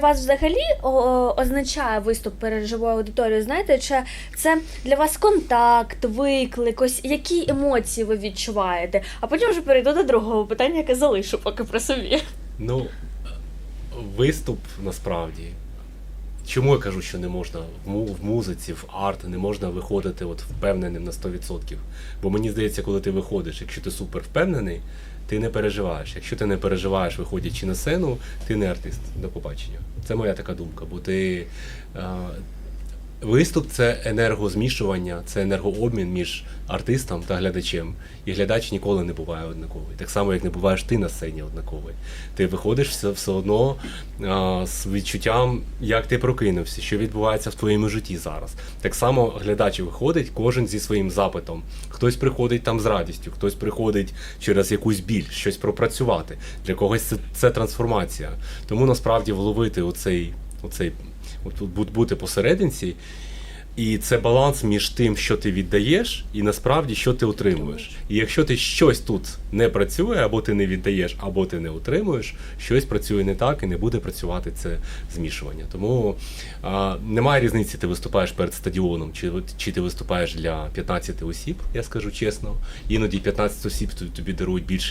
вас взагалі означає виступ перед живою аудиторією? Знаєте, чи це для вас контакт, виклик, ось які емоції ви відчуваєте? А потім вже перейду до другого питання, яке залишу поки про собі. Ну, виступ насправді. Чому я кажу, що не можна в, му- в музиці, в арт не можна виходити от впевненим на 100%. Бо мені здається, коли ти виходиш, якщо ти супер впевнений, ти не переживаєш. Якщо ти не переживаєш, виходячи на сцену, ти не артист. До побачення. Це моя така думка. Бо ти. Виступ це енергозмішування, це енергообмін між артистом та глядачем. І глядач ніколи не буває однаковий. Так само, як не буваєш ти на сцені однаковий. Ти виходиш все, все одно а, з відчуттям, як ти прокинувся, що відбувається в твоєму житті зараз. Так само глядач виходить, кожен зі своїм запитом. Хтось приходить там з радістю, хтось приходить через якусь біль, щось пропрацювати. Для когось це, це трансформація. Тому насправді вловити оцей, оцей от бути посерединці. І це баланс між тим, що ти віддаєш, і насправді що ти отримуєш. І якщо ти щось тут не працює, або ти не віддаєш, або ти не отримуєш, щось працює не так і не буде працювати це змішування. Тому а, немає різниці, ти виступаєш перед стадіоном, чи, чи ти виступаєш для 15 осіб, я скажу чесно. Іноді 15 осіб тобі дарують більше